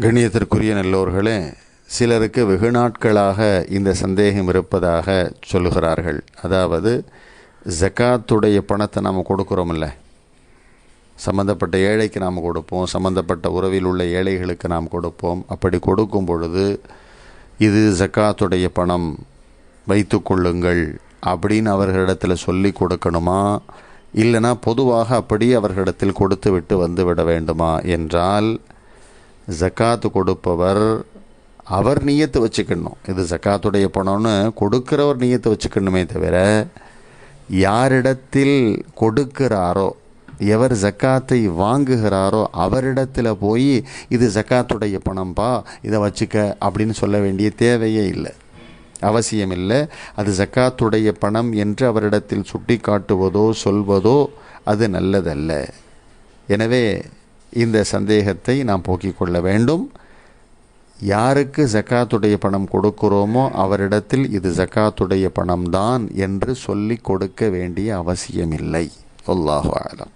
கண்ணியத்திற்குரிய நல்லோர்களே சிலருக்கு வெகு நாட்களாக இந்த சந்தேகம் இருப்பதாக சொல்லுகிறார்கள். அதாவது ஜக்காத்துடைய பணத்தை நாம் கொடுக்குறோமில்ல. சம்பந்தப்பட்ட ஏழைக்கு நாம் கொடுப்போம் சம்பந்தப்பட்ட உறவில் உள்ள ஏழைகளுக்கு நாம் கொடுப்போம். அப்படி கொடுக்கும் பொழுது இது ஜக்காத்துடைய பணம் வைத்து கொள்ளுங்கள் அப்படின்னு அவர்களிடத்தில் சொல்லி கொடுக்கணுமா? இல்லைனா பொதுவாக அப்படி அவர்களிடத்தில் கொடுத்து விட்டு வந்து விட வேண்டுமா? என்றால் ஜக்காத்து கொடுப்பவர் அவர் நீயத்தை வச்சுக்கணும். இது ஜக்காத்துடைய பணம்னு கொடுக்கிறவர் நீயத்தை வச்சுக்கணுமே தவிர யாரிடத்தில் கொடுக்கிறாரோ எவர் ஜக்காத்தை வாங்குகிறாரோ அவரிடத்தில் போய் இது ஜக்காத்துடைய பணம்பா இதை வச்சுக்க அப்படின்னு சொல்ல வேண்டிய தேவையே இல்லை. அவசியம் இல்லை அது ஜக்காத்துடைய பணம் என்று அவரிடத்தில் சுட்டி காட்டுவதோ சொல்வதோ அது நல்லதல்ல. எனவே இந்த சந்தேகத்தை நாம் போக்கிக் கொள்ள வேண்டும். யாருக்கு ஜக்காத்துடைய பணம் கொடுக்கிறோமோ அவரிடத்தில் இது ஜக்காத்துடைய பணம்தான் என்று சொல்லி கொடுக்க வேண்டிய அவசியமில்லை. அல்லாஹு ஆலம்